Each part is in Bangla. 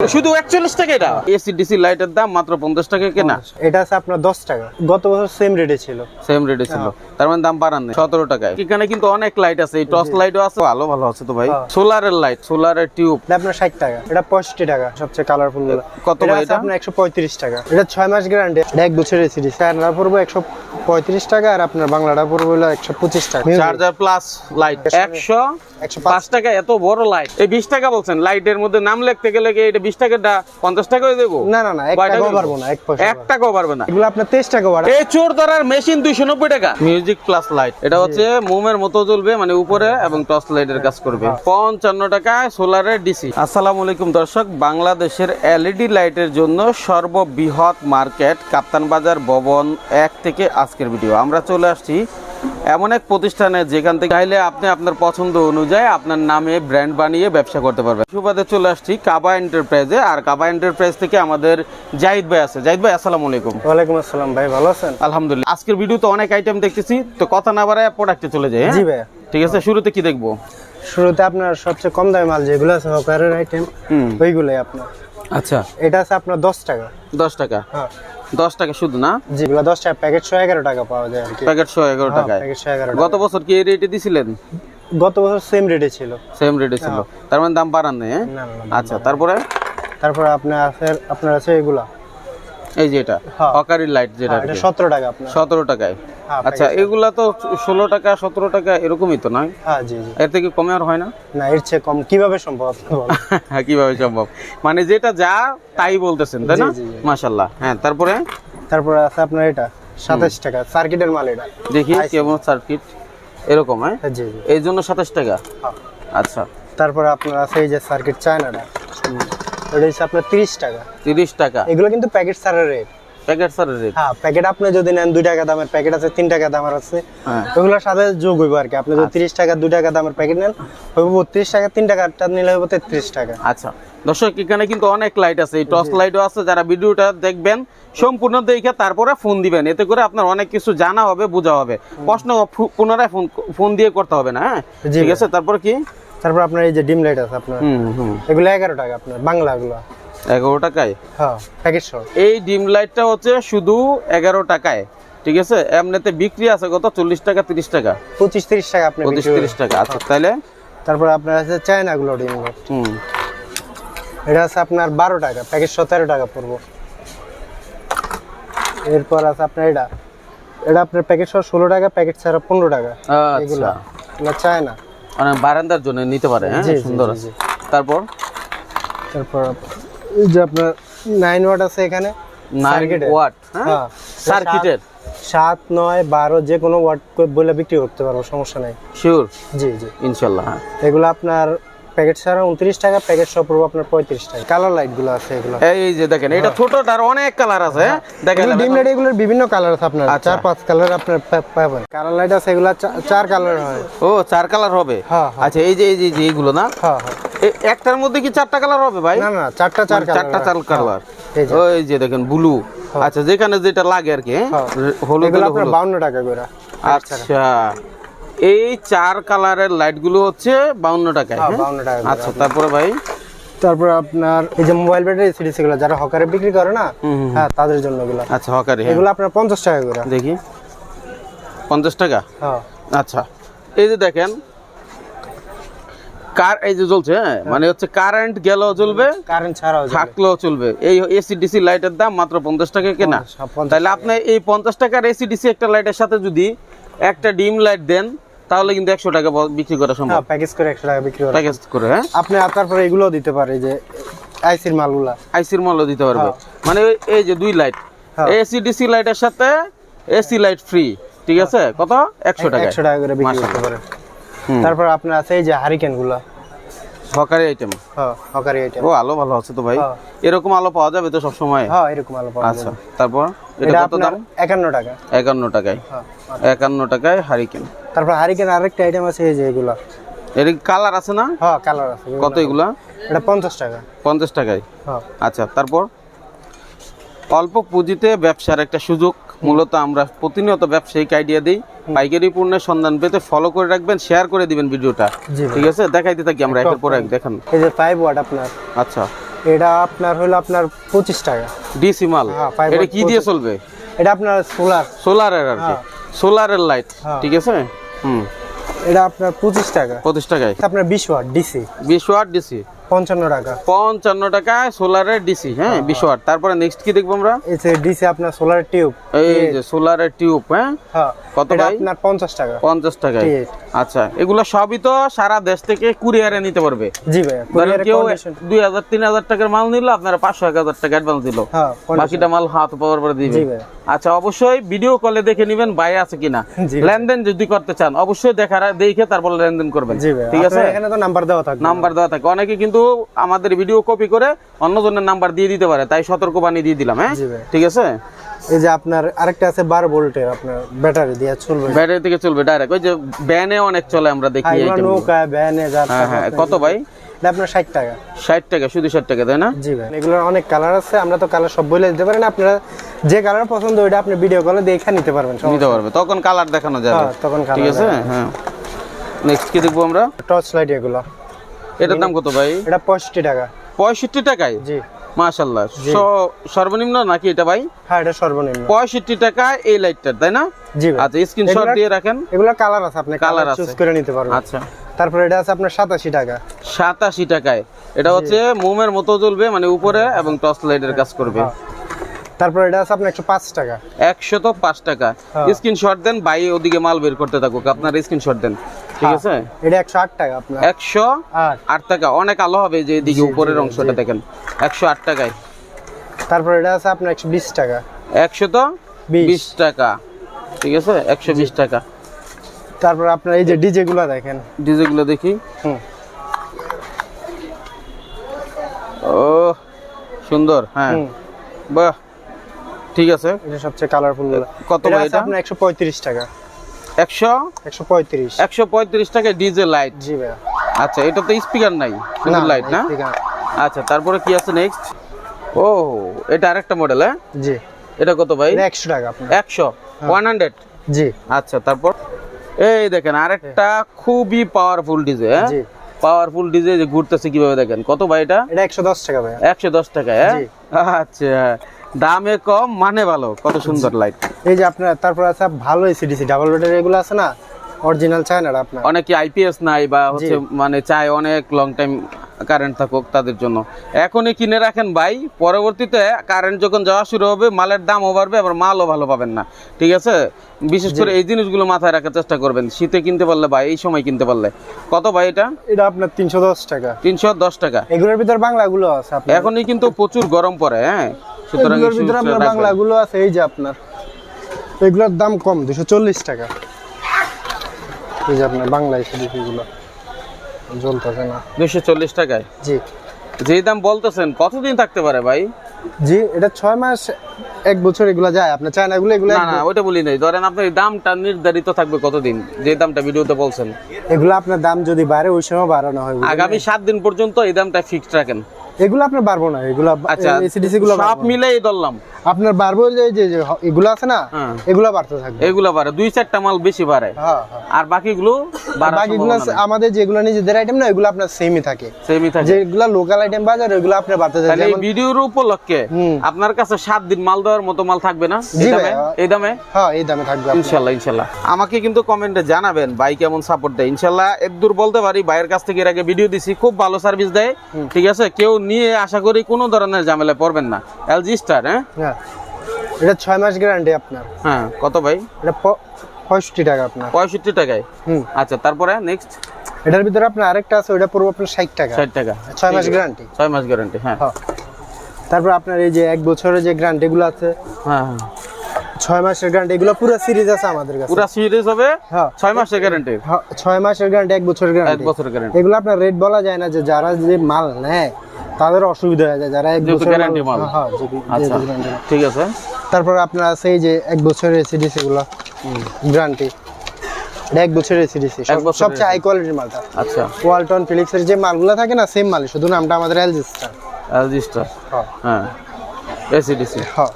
শুধু একচল্লিশ টাকা এটা? এসি ডিসি লাইটের দাম মাত্র পঞ্চাশ টাকা কেনা। এটা আছে আপনার দশ টাকা। গত বছর সেম রেটে ছিল। সেম রেটে ছিল। তার মানে দাম বাড়ান নেই সতেরো টাকায়। এখানে কিন্তু অনেক লাইট আছে এই টর্চ লাইটও আছে। ভালো ভালো আছে তো ভাই। হ্যাঁ। সোলারের লাইট সোলারের টিউব আপনার ষাট টাকা। এটা পঁয়ষট্টি টাকা সবচেয়ে কালারফুলগুলো। কত ভাই এটা? আপনার একশো পঁয়ত্রিশ টাকা। এটা ছয় মাস গ্যারান্টি এক বছরের সিরিজ কানাডা পড়ব একশো পঁয়ত্রিশ টাকা আর আপনার বাংলাটা পড়ব হলো একশো পঁচিশ টাকা। চার্জার প্লাস লাইট একশো একশো পাঁচ। টাকা এত বড় লাইট এই বিশ টাকা বলছেন লাইটের মধ্যে নাম লিখতে গেলে কি এটা বিশ টাকাটা পঞ্চাশ টাকাও দেবো না না না এক কয় টাকাও পারব না এক টাকাও পারবে না এগুলো আপনার তেইশ টাকা ভাড়া এই চোর ধরার মেশিন দুইশো নব্বই টাকা। মিউজিক প্লাস লাইট এটা হচ্ছে মোমের মতো জ্বলবে মানে উপরে এবং টর্চ লাইটের কাজ করবে। পঞ্চান্ন টাকায় সোলারের ডিসি। আসসালামু আলাইকুম দর্শক বাংলাদেশের এলইডি লাইটের জন্য সর্ববৃহৎ মার্কেট কাপ্তান বাজার ভবন এক থেকে আজকের ভিডিও। আমরা চলে আসছি এমন এক প্রতিষ্ঠানে যেখান থেকে চাইলে আপনি আপনার পছন্দ অনুযায়ী আপনার নামে ব্র্যান্ড বানিয়ে ব্যবসা করতে পারবেন। সুবাদে চলে আসছি কাবা এন্টারপ্রাইজে। আর কাবা এন্টারপ্রাইজ থেকে আমাদের জাহিদ ভাই আছে। জাহিদ ভাই আসসালামু আলাইকুম। ওয়ালাইকুম আসসালাম ভাই ভালো আছেন? আলহামদুলিল্লাহ। আজকের ভিডিওতে অনেক আইটেম দেখতেছি। তো কথা না বাড়ায় প্রোডাক্টে চলে যাই হ্যাঁ? জি ভাইয়া। ঠিক আছে শুরুতে কি দেখব? শুরুতে আপনার সবচেয়ে কম দামি মাল যেগুলো আছে হকারের আইটেম ওইগুলোই আপনার। আচ্ছা। এটা আছে আপনার দশ টাকা। দশ টাকা। হ্যাঁ। দশ টাকা শুধু না? যেগুলো দশ টাকা প্যাকেট শো এগারো টাকা পাওয়া যায় আর কি। প্যাকেট শো এগারো টাকা প্যাকেট শো এগারো গত বছর কি এই রেটে দিছিলেন? গত বছর সেম রেটে ছিল। সেম রেটে ছিল। তার মানে দাম বাড়ান নেই হ্যাঁ? আচ্ছা তারপরে? তারপরে আপনার আছে আপনার আছে এগুলা। এই যে এটা হ্যাঁ। লাইট যেটা হ্যাঁ, এটা সতেরো টাকা আপনার। সতেরো টাকায়। হ্যাঁ, আচ্ছা এগুলা তো ষোলো টাকা সতেরো টাকা এরকমই তো নয় হ্যাঁ এর থেকে কমে আর হয় না? না এর চেয়ে কম। কীভাবে সম্ভব হ্যাঁ কীভাবে সম্ভব? মানে যেটা যা তাই বলতেছেন তাই না। মাশাল্লাহ হ্যাঁ তারপরে? তারপরে আছে আপনার এটা সাতাশ টাকা সার্কিটের মাল এটা। দেখি কেমন সার্কিট এরকম হ্যাঁ? হ্যাঁ, এই জন্য সাতাশ টাকা? হ্যাঁ। আচ্ছা। তারপরে আপনার আছে এই যে সার্কিট চায়নাটা হচ্ছে আপনার তিরিশ টাকা। তিরিশ টাকা। এগুলো কিন্তু প্যাকেট সারের রেট প্যাকেট রেট হ্যাঁ প্যাকেট আপনি যদি নেন দুই টাকা দামের প্যাকেট আছে তিন টাকা দামের আছে। হ্যাঁ। ওগুলোর সাথে যোগ হইব আর কি। আপনি যদি তিরিশ টাকা দুই টাকা দামের প্যাকেট নেন হইব বত্রিশ টাকা তিন টাকাটা নিলে হইব তেত্রিশ টাকা। আচ্ছা। দর্শক এখানে কিন্তু অনেক লাইট আছে। এই টর্চ লাইটও আছে। যারা ভিডিওটা দেখবেন সম্পূর্ণ দেখে তারপরে ফোন দিবেন। এতে করে আপনার অনেক কিছু জানা হবে বোঝা হবে। প্রশ্ন পুনরায় ফোন ফোন দিয়ে করতে হবে না হ্যাঁ? ঠিক আছে? তারপর কি? তারপর আপনার এই যে ডিম লাইট আছে আপনার এগুলো এগারো টাকা আপনার বাংলাগুলো। এগারো টাকায়? হ্যাঁ প্যাকেট সহ। এই ডিম লাইটটা হচ্ছে শুধু এগারো টাকায় ঠিক আছে? এমনিতে বিক্রি আছে কত? চল্লিশ টাকা তিরিশ টাকা। পঁচিশ তিরিশ টাকা আপনি পঁচিশ তিরিশ টাকা। আচ্ছা তাহলে? তারপর আপনার আছে চায়নাগুলো ডিম লাইট। হুম। এটা আছে আপনার বারো টাকা প্যাকেট সতেরো টাকা পড়ব। এরপর আছে আপনার এটা। এটা আপনার প্যাকেট সহ ষোলো টাকা প্যাকেট ছাড়া পনেরো টাকা। এগুলো আচ্ছা। এগুলো চায়না। মানে বারান্দার জন্য নিতে পারে হ্যাঁ? সুন্দর আছে। তারপর? তারপর এই যে আপনার নাইন ওয়াট আছে এখানে নাইন। ওয়াট হ্যাঁ? হ্যাঁ সার্কিটের সাত নয় বারো যে কোনো ওয়াট বলে বিক্রি করতে পারব সমস্যা নাই। শিওর জি জি। ইনশাল্লাহ হ্যাঁ। এগুলো আপনার প্যাকেট ছাড়া উনত্রিশ টাকা প্যাকেট সহ পড়ব আপনার পঁয়ত্রিশ টাকা। কালার লাইটগুলো আছে এগুলো। এই যে দেখেন এটা ছোটটার অনেক কালার আছে হ্যাঁ? দেখেন ডিম লাইট এগুলোর বিভিন্ন কালার আছে আপনার। আচ্ছা। চার পাঁচ কালার আপনার পাবেন। কালার লাইট আছে এগুলো চার কালার হয়। ও চার কালার হবে? হ্যাঁ, হ্যাঁ। আচ্ছা এই যে এই যে এইগুলো না? হ্যাঁ হ্যাঁ। একটার মধ্যে কি চারটা কালার হবে ভাই? না না চারটা চার কালার চারটা চার কালার এই যে। ওই যে দেখেন ব্লু আচ্ছা যেখানে যেটা লাগে আর কি হ্যাঁ? হ্যাঁ। হলুদ এগুলো হলে আপনার হলুদ। বাউন্ন টাকা করে। আচ্ছা। এই চার কালারের লাইটগুলো হচ্ছে বাউন্ন টাকায় হ্যাঁ হ্যাঁ? বাউন্ন টাকা আচ্ছা তারপরে ভাই? তারপর আপনার এই যে মোবাইল ব্যাটারি সিরিজ এগুলো যারা হকারে বিক্রি করে না হ্যাঁ তাদের জন্য এগুলো। আচ্ছা হকারি হ্যাঁ। এগুলো আপনার পঞ্চাশ টাকা করে। দেখি। পঞ্চাশ টাকা? হ্যাঁ। আচ্ছা এই যে দেখেন কার এই যে জ্বলছে হ্যাঁ? মানে হচ্ছে কারেন্ট গেলেও জ্বলবে কারেন্ট ছাড়াও থাকলেও চলবে। এই এসি ডিসি লাইটের দাম মাত্র পঞ্চাশ টাকা কেনা। তাহলে আপনি এই পঞ্চাশ টাকার এসি ডিসি একটা লাইটের সাথে যদি একটা ডিম লাইট দেন তাহলে কিন্তু একশো টাকা বিক্রি করা সম্ভব। হ্যাঁ প্যাকেজ করে একশো টাকা বিক্রি করা। প্যাকেজ করে হ্যাঁ? আপনি তারপরে এগুলো দিতে পারে যে আইসির মালগুলা। আইসির মালও দিতে পারবে। মানে এই যে দুই লাইট হ্যাঁ। এসি ডিসি লাইটের সাথে এসি লাইট ফ্রি ঠিক আছে? কত? একশো টাকা একশো টাকা করে বিক্রি করতে পারে। তারপর আপনার আছে এই যে হারিকেনগুলা। সরকারি আইটেম হ্যাঁ হকারি আইটেম ও আলো ভালো আছে তো ভাই। হ্যাঁ। এরকম আলো পাওয়া যাবে তো সবসময়? হ্যাঁ এরকম আলো পাওয়া আচ্ছা তারপর? এটা কত দাম? একান্ন টাকা। একান্ন টাকায়। হ্যাঁ একান্ন টাকায় হারিকেন তারপর হারিকেন আরেকটা আইটেম আছে এই যে এগুলা। এর কালার আছে না? হ্যাঁ কালার আছে কত এগুলা? এটা পঞ্চাশ টাকা। পঞ্চাশ টাকায়। হ্যাঁ। আচ্ছা তারপর? অল্প পুঁজিতে ব্যবসার একটা সুযোগ। মূলত আমরা প্রতিনিয়ত ব্যবসায়িক আইডিয়া দিই পাইকারি পণ্যের সন্ধান পেতে ফলো করে রাখবেন শেয়ার করে দিবেন ভিডিওটা। ঠিক আছে? দেখাইতে থাকি আমরা একের পর এক দেখান। এই যে ফাইভ ওয়াট আপনার। আচ্ছা। এটা আপনার হলো আপনার পঁচিশ টাকা। ডিসি মাল? হ্যাঁ, এটা কি দিয়ে চলবে? এটা আপনার সোলার সোলারের আর কি। হ্যাঁ। সোলারের লাইট হ্যাঁ। ঠিক আছে? হুম। এটা আপনার পঁচিশ টাকা। পঁচিশ টাকায়। আপনার বিশ ওয়াট ডিসি। বিশ ওয়াট ডিসি। পঞ্চান্ন টাকা। পঞ্চান্ন টাকায় সোলারের ডিসি হ্যাঁ বিশ ওয়াট। তারপরে নেক্সট কি দেখব আমরা? এই যে ডিসি আপনার সোলার টিউব। এই যে সোলারের টিউব হ্যাঁ? হ্যাঁ কত ভাই? আপনার পঞ্চাশ টাকা। পঞ্চাশ ঠিক। আচ্ছা এগুলো সবই তো সারা দেশ থেকে কুরিয়ারে নিতে পারবে। জি ভাইয়া ধরেন কেউ দুই হাজার তিন হাজার টাকার মাল নিল আপনারা পাঁচশো এক হাজার টাকা অ্যাডভান্স দিল। হ্যাঁ বাকিটা মাল হাত পাওয়ার পরে দিবে। জি ভাই। আচ্ছা অবশ্যই ভিডিও কলে দেখে নিবেন ভাই আছে কিনা। লেনদেন যদি করতে চান অবশ্যই দেখার দেখে তারপর লেনদেন করবেন। ঠিক আছে? এখানে তো নাম্বার দেওয়া থাকবে। নাম্বার দেওয়া থাকে অনেকে কিন্তু আমাদের ভিডিও কপি করে অন্যজনের নাম্বার দিয়ে দিতে পারে তাই সতর্ক বানিয়ে দিয়ে দিলাম হ্যাঁ? ঠিক আছে? এই যে আপনার আরেকটা আছে ভোল্টের আপনার ব্যাটারি দিয়ে চলবে। ব্যাটারি থেকে চলবে ডাইরেক্ট ওই যে অনেক চলে আমরা দেখি নৌকা ভ্যানে হ্যাঁ হ্যাঁ কত ভাই? আপনার ষাট টাকা। ষাট টাকা শুধু ষাট টাকা তাই না? জি ভাই এগুলোর অনেক কালার আছে আমরা তো কালার সব বলে দিতে পারেন আপনারা যে কালার পছন্দ ওইটা আপনি ভিডিও কলে দেখে নিতে পারবেন নিতে পারবে। তখন কালার দেখানো যাবে। হ্যাঁ, তখন ঠিক আছে? হ্যাঁ। নেক্সট কি দেখব আমরা? টর্চ লাইট এগুলো। এটার দাম কত ভাই? এটা পঁয়ষট্টি টাকা। পঁয়ষট্টি টাকায়? জি। মাশাল্লাহ। সর্বনিম্ন নাকি এটা ভাই? হ্যাঁ এটা সর্বনিম্ন। পঁয়ষট্টি টাকায় এই লাইটটার তাই না? জি আচ্ছা স্ক্রিনশট দিয়ে রাখেন। এগুলো কালার আছে আপনি কালার চুজ করে নিতে পারবেন। আচ্ছা। তারপর এটা আছে আপনার সাতাশি টাকা। সাতাশি টাকায়। এটা হচ্ছে মোমের মতো জ্বলবে মানে উপরে এবং টর্চ লাইটের কাজ করবে। হ্যাঁ। তারপর এটা আছে আপনার একশো পাঁচ টাকা। একশত পাঁচ টাকা। হ্যাঁ। স্ক্রিনশট দেন বাই ওদিকে মাল বের করতে থাকুক। আপনার স্ক্রিনশট দেন। ঠিক আছে? এটা একশো আট টাকা আপনার। একশো আট আট টাকা অনেক আলো হবে যে এদিকে উপরের অংশটা দেখেন একশো আট টাকায়। তারপর এটা আছে আপনার একশো বিশ টাকা। একশত বিশ। বিশ টাকা। ঠিক আছে? একশো বিশ টাকা। তারপর আপনার এই যে ডিজে গুলো দেখেন। ডিজে গুলো দেখি। হুম। ও সুন্দর হ্যাঁ। বাহ ঠিক আছে। এটা সবচেয়ে কালারফুল কত এটা? আপনার একশো পঁয়ত্রিশ টাকা। একশো? একশো পঁয়ত্রিশ। একশো পঁয়ত্রিশ টাকা ডিজে লাইট। জি আচ্ছা এটা তো স্পিকার নাই লাইট না? আচ্ছা তারপরে কি আছে নেক্সট ও এটা আরেকটা মডেল হ্যাঁ? জি। এটা কত ভাই? একশো টাকা একশো ওয়ান হান্ড্রেড জি। আচ্ছা তারপর? এই দেখেন আরেকটা খুবই পাওয়ারফুল ডিজে হ্যাঁ? পাওয়ারফুল ডিজে ঘুরতেছে কীভাবে দেখেন? কত ভাই এটা? এটা একশো দশ টাকা একশো দশ টাকা হ্যাঁ। আচ্ছা। দামে কম মানে ভালো। কত সুন্দর লাইট এই যে আপনার তারপর আছে ভালো এসিডিসি ডাবল বেডের এগুলো আছে না? অরিজিনাল চায়নাটা আপনার? অনেকে আইপিএস নাই বা হচ্ছে মানে চায় অনেক লং টাইম কারেন্ট থাকুক তাদের জন্য। এখনই কিনে রাখেন ভাই পরবর্তীতে কারেন্ট যখন যাওয়া শুরু হবে মালের দামও বাড়বে আবার মালও ভালো পাবেন না। ঠিক আছে? বিশেষ করে এই জিনিসগুলো মাথায় রাখার চেষ্টা করবেন। শীতে কিনতে পারলে ভাই এই সময় কিনতে পারলে। কত ভাই এটা? এটা আপনার তিনশো দশ টাকা। তিনশো দশ টাকা। এগুলোর ভিতর বাংলাগুলো আছে এখনই কিন্তু প্রচুর গরম পড়ে হ্যাঁ? সুতরাং এগুলোর ভিতরে আপনার বাংলাগুলো আছে এই যে আপনার। এগুলোর দাম কম দুশো চল্লিশ টাকা। এই যে আপনার বাংলা এসিডিসি গুলো জ্বলতেছে না। দুশো চল্লিশ টাকায়? জি। যেই দাম বলতেছেন কতদিন থাকতে পারে ভাই? জি এটা ছয় মাস এক বছর এগুলো যায়। আপনার চায়নাগুলো এগুলো না না ওইটা বলি নাই। ধরেন আপনার দামটা নির্ধারিত থাকবে কতদিন? যে দামটা ভিডিওতে বলছেন। এগুলো আপনার দাম যদি বাড়ে ওই সময় বাড়ানো হয় আগামী সাত দিন পর্যন্ত এই দামটা ফিক্সড রাখেন। এগুলো আপনার বাড়বো না এগুলো আচ্ছা এসিডিসি গুলো সব মিলেই ধরলাম। আপনার বাড়বো যে যে এগুলো আছে না হ্যাঁ। এগুলো বাড়তে থাকবে। এগুলো বাড়ে দুই চারটা মাল বেশি বাড়ে। হ্যাঁ হ্যাঁ। আর বাকিগুলো বাকিগুলো আমাদের যেগুলো নিজেদের আইটেম না এগুলো আপনার সেমই থাকে। সেমই থাকে। যেগুলো লোকাল আইটেম বাজার ওইগুলো আপনার বাড়তে থাকে তাহলে এই ভিডিওর উপলক্ষে আপনার কাছে সাত দিন মাল দেওয়ার মতো মাল থাকবে না? এই দামে? এই দামে? হ্যাঁ এই দামে থাকবে আপনার। ইনশাল্লাহ ইনশাল্লাহ। আমাকে কিন্তু কমেন্টে জানাবেন ভাই কেমন সাপোর্ট দেয়? ইনশাল্লাহ এদূর বলতে পারি ভাইয়ের কাছ থেকে এর আগে ভিডিও দিছি খুব ভালো সার্ভিস দেয়। ঠিক আছে? কেউ নিয়ে আশা করি কোনো ধরনের ঝামেলায় পড়বেন না। এলজি স্টার হ্যাঁ? হ্যাঁ। এটা ছয় মাস গ্যারান্টি আপনার। হ্যাঁ কত ভাই? এটা পঁয়ষট্টি টাকা আপনার। পঁয়ষট্টি টাকায়? হুম। আচ্ছা তারপরে নেক্সট এটার ভিতরে আপনার আরেকটা আছে ওইটা পড়ব আপনার ষাট টাকা। ষাট টাকা। ছয় মাস গ্যারান্টি। ছয় মাস গ্যারান্টি হ্যাঁ। হ্যাঁ। তারপর আপনার এই যে এক বছরের যে গ্যারান্টি গুলো আছে হ্যাঁ হ্যাঁ। ছয় মাসের গ্যারান্টি এগুলো পুরো সিরিজ আছে আমাদের কাছে। পুরা সিরিজ হবে? হ্যাঁ। ছয় মাসের গ্যারান্টি ছয় মাসের গ্যারান্টি এক বছরের এক বছরের গ্যারান্টি এগুলো আপনার রেট বলা যায় না যে যারা যে মাল নেয় তাদের অসুবিধা হয়ে যায়। যারা এক বছর guarantee মাল। হ্যাঁ আচ্ছা। ঠিক আছে। তারপর আপনার আছে এই যে এক বছরের এসিডিসি গুলো গ্যারান্টি এক বছরের এসিডিসি এক সবচেয়ে হাই কোয়ালিটির মালটা। আচ্ছা। ওয়ালটন ফিলিপসের যে মালগুলো থাকে না সেম মাল শুধু নামটা আমাদের এলজি স্টার এলজি স্টার হ্যাঁ হ্যাঁ এসিডিসি হ্যাঁ।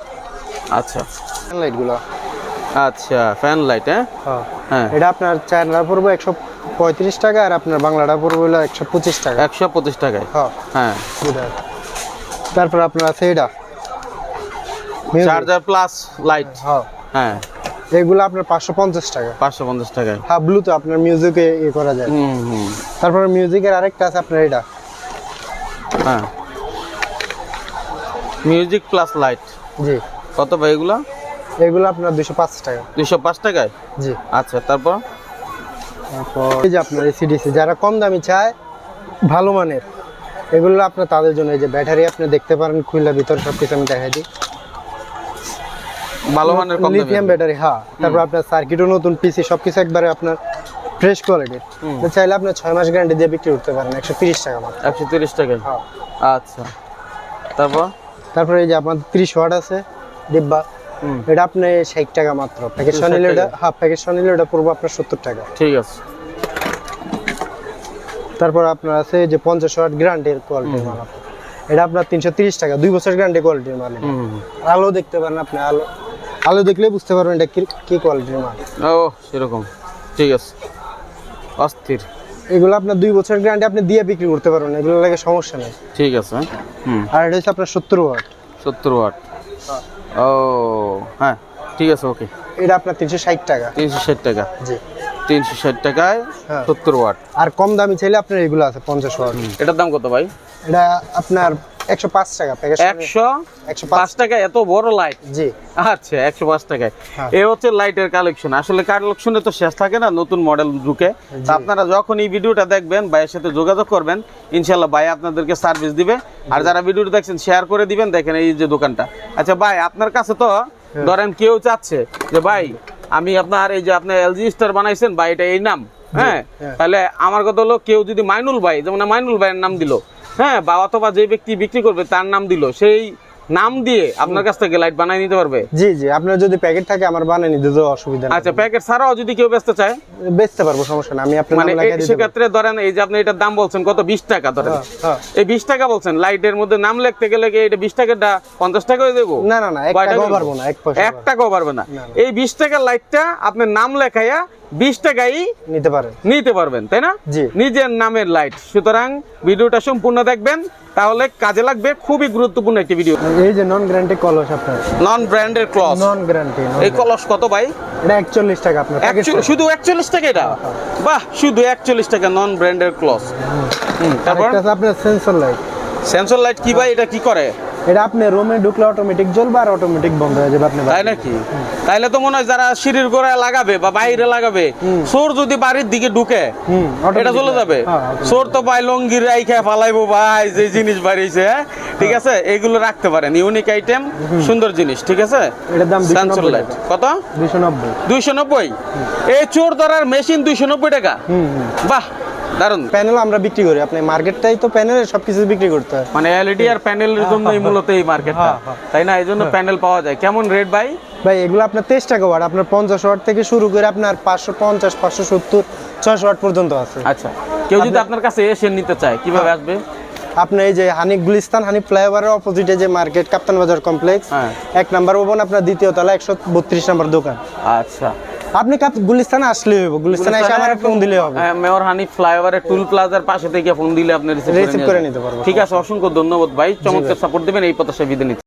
আচ্ছা। লাইটগুলো। আচ্ছা ফ্যান লাইট হ্যাঁ? হ্যাঁ। হ্যাঁ। এটা আপনার চায়না পড়ব একশো পঁয়ত্রিশ টাকা আর আপনার বাংলাটা পড়ব হলো একশো পঁচিশ টাকা। একশো পঁচিশ টাকায়? হ্যাঁ। হ্যাঁ। তারপর আপনার আছে এটা চার্জার প্লাস লাইট হ্যাঁ। এগুলো আপনার পাঁচশো পঞ্চাশ টাকা। পাঁচশো পঞ্চাশ টাকায়। হ্যাঁ ব্লুতে আপনার মিউজিকে ইয়ে করা যায়। তারপরে মিউজিকের আরেকটা আছে আপনার এটা হ্যাঁ। মিউজিক প্লাস লাইট জি। কত ভাই এগুলো? এগুলো আপনার দুশো পাঁচ টাকা। দুশো পাঁচ টাকায়? জি। আচ্ছা তারপর? তারপর এই যে আপনার এসিডিসি যারা কম দামি চায় ভালো মানের এগুলো আপনার তাদের জন্য এই যে ব্যাটারি আপনি দেখতে পারেন খুললা ভিতর সব কিছু আমি দেখাই দিই। ভালো মানের কম লিথিয়াম ব্যাটারি হ্যাঁ। তারপর আপনার সার্কিটও নতুন পিসি সবকিছু একবারে আপনার ফ্রেশ কোয়ালিটির চাইলে আপনি ছয় মাস গ্যারান্টি দিয়ে বিক্রি করতে পারেন একশো তিরিশ টাকা মাত্র। একশো তিরিশ টাকা হ্যাঁ। আচ্ছা। তারপর? তারপরে এই যে আপনার ত্রিশ ওয়াট আছে ডিব্বা। এটা আপনি ষাট টাকা মাত্র। প্যাকেজ 60 নিলে এটা টাকা? হ্যাঁ প্যাকেজ নিলে এটা পড়ব আপনার সত্তর টাকা। ঠিক আছে। তারপর আপনার আছে যে পঞ্চাশ ওয়াট গ্যারান্টির কোয়ালিটির মাল। এটা আপনার তিনশো তিরিশ টাকা দুই বছর গ্যারান্টি কোয়ালিটির মাল আলো দেখতে পারেন আপনি আলো আলো দেখলে বুঝতে পারবেন এটা কি- কি কোয়ালিটির মাল। ও সেরকম। ঠিক আছে। অস্থির। এগুলো আপনার দুই বছর গ্যারান্টি আপনি দিয়ে বিক্রি করতে পারবেন এগুলো লাগে সমস্যা নেই। ঠিক আছে। হুম। আর এটা হচ্ছে আপনার সত্তর ওয়াট। সত্তর ওয়াট। ও হ্যাঁ ঠিক আছে ওকে এটা আপনার তিনশো ষাট টাকা। তিনশো ষাট টাকা। জি। তিনশো ষাট টাকায় হ্যাঁ। সত্তর ওয়াট। আর কম দামি চাইলে আপনার এগুলো আছে পঞ্চাশ ওয়াট। এটার দাম কত ভাই? এটা আপনার একশো পাঁচ টাকা প্যাকেজ একশো একশো পাঁচ। পাঁচ টাকা এত বড় লাইট জি। আচ্ছা টাকায়। হ্যাঁ। হচ্ছে লাইটের কালেকশন আসলে কালেকশনে তো শেষ থাকে না নতুন মডেল ঢুকে। আপনারা যখন এই ভিডিওটা দেখবেন ভাইয়ের সাথে যোগাযোগ করবেন ইনশাল্লাহ ভাই আপনাদেরকে সার্ভিস দিবে। আর যারা ভিডিওটা দেখছেন শেয়ার করে দিবেন দেখেন এই যে দোকানটা। আচ্ছা ভাই আপনার কাছে তো ধরেন কেউ চাচ্ছে যে ভাই আমি আপনার এই যে আপনি এলজি স্টার বানাইছেন ভাই এটা এই নাম হ্যাঁ? হ্যাঁ। তাহলে আমার কথা হলো কেউ যদি মাইনুল ভাই যেমন মাইনুল ভাইয়ের নাম দিল হ্যাঁ বা অথবা যে ব্যক্তি বিক্রি করবে তার নাম দিল। সেই নাম দিয়ে আপনার কাছ থেকে লাইট বানাই নিতে পারবে? জি জি। আপনার যদি প্যাকেট থাকে আমার বানিয়ে নিতে তো অসুবিধা নেই। আচ্ছা প্যাকেট ছাড়াও যদি কেউ বেচতে চায়? বেচতে পারব সমস্যা না আমি আপনার মানে। সেক্ষেত্রে ধরেন এই যে আপনি এটার দাম বলছেন কত? বিশ টাকা ধরেন। হ্যাঁ, হ্যাঁ। এই বিশ টাকা বলছেন লাইটের মধ্যে নাম লিখতে গেলে কি এটা বিশ টাকাটা পঞ্চাশ টাকা হয়ে দেবো না না না এক টাকাও পারব না এক টাকাও পারবে না। এই বিশ টাকার লাইটটা আপনার নাম লেখাইয়া বিশ টাকাই নিতে পারেন। নিতে পারবেন তাই না? জি। নিজের নামের লাইট সুতরাং ভিডিওটা সম্পূর্ণ দেখবেন তাহলে কাজে লাগবে খুবই গুরুত্বপূর্ণ একটি ভিডিও এই যে নন গ্যারান্টি কলস আপনার। নন ব্র্যান্ডের ক্লস নন গ্যারান্টি এই কলস কত ভাই? এটা একচল্লিশ টাকা আপনার শুধু একচল্লিশ টাকা এটা? বাহ শুধু একচল্লিশ টাকা নন ব্র্যান্ডের ক্লস তারপর? আপনার সেন্সর লাইট সেন্সর লাইট কি ভাই? এটা কি করে? এটা আপনি রুমে ঢুকলে অটোমেটিক জ্বলবে আর অটোমেটিক বন্ধ হয়ে যাবে আপনি তাই নাকি? তাইলে তো মনে হয় যারা সিঁড়ির গোড়ায় লাগাবে বা বাইরে লাগাবে চোর যদি বাড়ির দিকে ঢুকে এটা চলে যাবে। হ্যাঁ, চোর তো ভাই লঙ্গির রাইখা ফালাইবো ভাই যে জিনিস বাড়িয়েছে হ্যাঁ? ঠিক আছে? এগুলো রাখতে পারেন ইউনিক আইটেম সুন্দর জিনিস ঠিক আছে? এটার দাম সেন্সর লাইট কত? দুশো নব্বই। দুইশো নব্বই? এই চোর ধরার মেশিন দুইশো নব্বই টাকা? হুম হুম। বাহ! দারুণ প্যানেল আমরা বিক্রি করি। আপনি মার্কেটটাই তো প্যানেলের সবকিছু বিক্রি করতে হয়। মানে এলইডি আর প্যানেলের জন্যই মূলত এই মার্কেটটা। হ্যাঁ, হ্যাঁ। তাই না? এই জন্য প্যানেল পাওয়া যায়। কেমন রেট ভাই? ভাই এগুলো আপনার তেইশ টাকা ওয়াট। আপনার পঞ্চাশ ওয়াট থেকে শুরু করে আপনার পাঁচশো পঞ্চাশ পাঁচশো সত্তর ছয়শো ওয়াট পর্যন্ত আছে। আচ্ছা। কেউ যদি আপনার কাছে এসে নিতে চায় কীভাবে আসবে? আপনি এই যে হানি গুলিস্তান হানি ফ্লাইওভারের অপোজিটে যে মার্কেট কাপ্তান বাজার কমপ্লেক্স হ্যাঁ। এক নাম্বার ভবন আপনার দ্বিতীয় তলা একশো বত্রিশ নাম্বার দোকান। আচ্ছা। আপনি কাপ গুলিস্তানে আসলে হবে গুলিস্তানে এসে আমার ফোন দিলে হবে। হ্যাঁ, মেয়র হানি ফ্লাইওভারের টুল প্লাজার পাশে থেকে ফোন দিলে আপনি রিসিভ করে নিতে পারবেন ঠিক আছে অসংখ্য ধন্যবাদ ভাই। চমৎকার সাপোর্ট দিবেন এই প্রত্যাশা বিদায় নিচ্ছি।